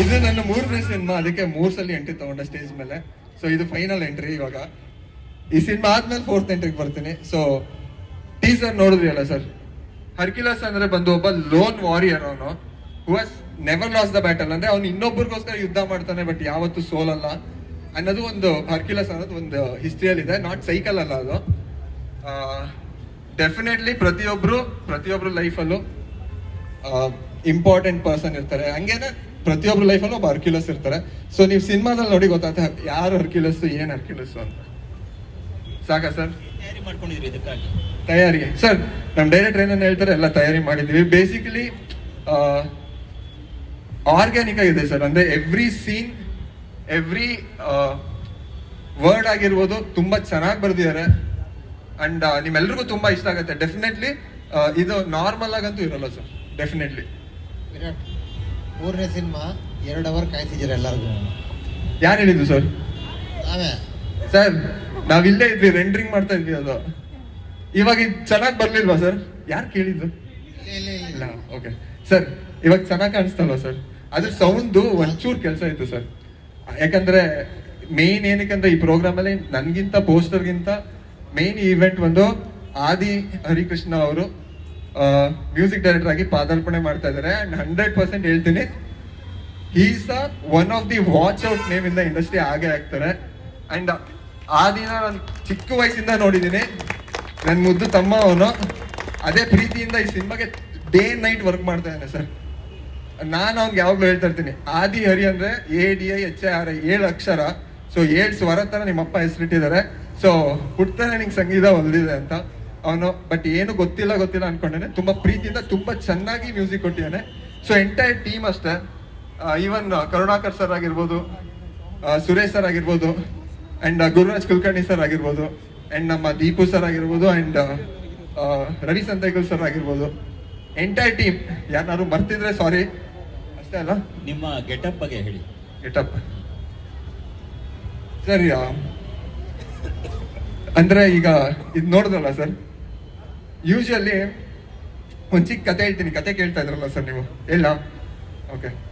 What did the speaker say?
ಇದು ನನ್ನ ಮೂರನೇ ಸಿನಿಮಾ, ಅದಕ್ಕೆ ಮೂರ್ ಸಲ ಎಂಟ್ರಿ ತಗೊಂಡೆ ಸ್ಟೇಜ್ ಮೇಲೆ. ಸೊ ಇದು ಫೈನಲ್ ಎಂಟ್ರಿ ಇವಾಗ. ಈ ಸಿನಿಮಾ ಆದ್ಮೇಲೆ ಫೋರ್ತ್ ಎಂಟ್ರಿಗೆ ಬರ್ತೀನಿ. ಸೊ ಟೀಸರ್ ನೋಡಿದ್ರಿ ಅಲ್ಲ ಸರ್ ಹರ್ಕಿಲಾಸ್ ಅಂದ್ರೆ ಬಂದು ಒಬ್ಬ ಲೋನ್ ವಾರಿಯರ್ ಅವನು. ಹೂ ಹಸ್ ನೆವರ್ ಲಾಸ್ ದ ಬ್ಯಾಟಲ್ ಅಂದ್ರೆ ಅವ್ನು ಇನ್ನೊಬ್ಬರಿಗೋಸ್ಕರ ಯುದ್ಧ ಮಾಡ್ತಾನೆ ಬಟ್ ಯಾವತ್ತೂ ಸೋಲಲ್ಲ ಅನ್ನೋದು ಒಂದು ಹರ್ಕಿಲಾಸ್ ಅನ್ನೋದು ಒಂದು ಹಿಸ್ಟ್ರಿಯಲ್ಲಿ ಇದೆ. ನಾಟ್ ಸೈಕಲ್ ಅಲ್ಲ ಅದು. ಡೆಫಿನೆಟ್ಲಿ ಪ್ರತಿಯೊಬ್ರು ಪ್ರತಿಯೊಬ್ರು ಲೈಫಲ್ಲೂ ಇಂಪಾರ್ಟೆಂಟ್ ಪರ್ಸನ್ ಇರ್ತಾರೆ. ಹಂಗೇನೆ ಪ್ರತಿಯೊಬ್ರು ಲೈಫಲ್ಲೂ ಒಬ್ಬ ಅರ್ಕ್ಯುಲಸ್ ಇರ್ತಾರೆ. ಸೊ ನೀವು ಸಿನಿಮಾದಲ್ಲಿ ನೋಡಿ ಗೊತ್ತಾಗುತ್ತೆ ಯಾರು ಅರ್ಕ್ಯುಲಸ್ ಏನು ಅರ್ಕ್ಯುಲಸ್ ಅಂತ. ಸಾಕಾ ಸರ್ ತಯಾರಿ ಮಾಡ್ಕೊಂಡಿದ್ರಿ ಇದಕ್ಕಾಗಿ? ತಯಾರಿ ಸರ್ ನಮ್ಮ ಡೈರೆಕ್ಟರ್ ಏನನ್ನ ಹೇಳ್ತಾರೆ ಎಲ್ಲ ತಯಾರಿ ಮಾಡಿದ್ವಿ ಬೇಸಿಕಲಿ ಆರ್ಗ್ಯಾನಿಕ್ ಆಗಿದೆ ಸರ್ ಅಂದ್ರೆ ಎವ್ರಿ ಸೀನ್ ಎವ್ರಿ ವರ್ಡ್ ಆಗಿರ್ಬೋದು ತುಂಬಾ ಚೆನ್ನಾಗಿ ಬರ್ದಿದ್ದಾರೆ. ಅಂಡ್ ನಿಮ್ಮೆಲ್ರಿಗೂ ತುಂಬಾ ಇಷ್ಟ ಆಗುತ್ತೆ. ಡೆಫಿನೆಟ್ಲಿ ಇದು ನಾರ್ಮಲ್ ಆಗಂತೂ ಇರಲ್ಲ ಸರ್ ಡೆಫಿನೆಟ್ಲಿ ಮೂರನೇ ಸಿನಿಮಾ ಎರಡು ಅವರ್ ಕಾಯ್ತಿದ್ದೀರ ಎಲ್ಲರಿಗೂ. ಯಾರು ಹೇಳಿದ್ದು ಸರ್? ನಾವೇ. ಸರ್ ನಾವಿಲ್ಲೇ ಇಲ್ಲೇ ಇದ್ವಿ ರೆಂಡ್ರಿಂಗ್ ಮಾಡ್ತಾ ಇದ್ವಿ ಅದು. ಇವಾಗ ಇದು ಚೆನ್ನಾಗಿ ಬರ್ಲಿಲ್ವಾ ಸರ್? ಯಾರು ಕೇಳಿದ್ದು? ಇಲ್ಲ ಇಲ್ಲ ಇಲ್ಲ. ಇಲ್ಲ ಓಕೆ ಸರ್ ಇವಾಗ ಚೆನ್ನಾಗಿ ಕಾಣಿಸ್ತಲ್ವಾ ಸರ್? ಅದ್ರ ಸೌಂಡು ಒಂಚೂರು ಕೆಲಸ ಇತ್ತು ಸರ್. ಯಾಕಂದ್ರೆ ಮೇನ್ ಏನಕ್ಕಂದ್ರೆ ಈ ಪ್ರೋಗ್ರಾಮ್ ಅಲ್ಲಿ ನನ್ಗಿಂತ ಪೋಸ್ಟರ್ಗಿಂತ ಮೇನ್ ಈವೆಂಟ್ ಒಂದು ಆದಿ ಹರಿಕೃಷ್ಣ ಅವರು ಮ್ಯೂಸಿಕ್ ಡೈರೆಕ್ಟರ್ ಆಗಿ ಪಾದಾರ್ಪಣೆ ಮಾಡ್ತಾ ಇದ್ದಾರೆ. ಅಂಡ್ ಹಂಡ್ರೆಡ್ ಪರ್ಸೆಂಟ್ ಹೇಳ್ತೀನಿ is one of the watch out name ಇಂದ ಇಂಡಸ್ಟ್ರಿ ಆಗೇ ಆಗ್ತಾರೆ. ಅಂಡ್ ಆ ದಿನ ನಾನು ಚಿಕ್ಕ ವಯಸ್ಸಿಂದ ನೋಡಿದ್ದೀನಿ ನನ್ನ ಮುದ್ದು ತಮ್ಮ ಅವನು. ಅದೇ ಪ್ರೀತಿಯಿಂದ ಈ ಸಿನಿಮಾಗೆ ಡೇ ನೈಟ್ ವರ್ಕ್ ಮಾಡ್ತಾ ಇದ್ದಾನೆ ಸರ್. ನಾನು ಅವ್ನಿಗೆ ಯಾವಾಗಲೂ ಹೇಳ್ತಾ ಇರ್ತೀನಿ, ಆದಿ ಹರಿ ಅಂದ್ರೆ A D I H I R I ಏಳು ಅಕ್ಷರ. ಸೊ ಏಳು ಸ್ವರ ತರ ನಿಮ್ಮಪ್ಪ ಹೆಸರಿಟ್ಟಿದ್ದಾರೆ. ಸೊ ಹುಡ್ತಾನೆ ನಿಂಗೆ ಸಂಗೀತ ಹೊಲಿದಿದೆ ಅಂತ. ಅವನು ಬಟ್ ಏನು ಗೊತ್ತಿಲ್ಲ ಗೊತ್ತಿಲ್ಲ ಅನ್ಕೊಂಡೇನೆ. ತುಂಬಾ ಪ್ರೀತಿಯಿಂದ ತುಂಬಾ ಚೆನ್ನಾಗಿ ಮ್ಯೂಸಿಕ್ ಕೊಟ್ಟಿದ್ದಾನೆ. ಸೊ ಎಂಟೈರ್ ಟೀಮ್ ಅಷ್ಟೇ. ಈವನ್ ಕರುಣಾಕರ್ ಸರ್ ಆಗಿರ್ಬೋದು ಸುರೇಶ್ ಸರ್ ಆಗಿರ್ಬೋದು ಅಂಡ್ ಗುರುರಾಜ್ ಕುಲಕರ್ಣಿ ಸರ್ ಆಗಿರ್ಬೋದು ಅಂಡ್ ನಮ್ಮ ದೀಪು ಸರ್ ಆಗಿರ್ಬೋದು ಅಂಡ್ ರವಿ ಸಂತೈಗಲ್ ಸರ್ ಆಗಿರ್ಬೋದು. ಎಂಟೈರ್ ಟೀಮ್ ಯಾರು ಬರ್ತಿದ್ರೆ ಸಾರಿ ಅಷ್ಟೇ ಅಲ್ಲ? ನಿಮ್ಮ ಗೆಟಪ್ ಬಗ್ಗೆ ಹೇಳಿ. ಗೆಟಪ್. ಸರಿ ಅಂದ್ರೆ ಈಗ ಇದು ನೋಡಿದ್ರಲ್ಲ ಸರ್ ಯೂಶಲಿ ಒಂದ್ ಚಿಕ್ಕ ಕತೆ ಹೇಳ್ತೀನಿ. ಕತೆ ಕೇಳ್ತಾ ಇದ್ರಲ್ಲ ಸರ್ ನೀವು? ಇಲ್ಲ? ಓಕೆ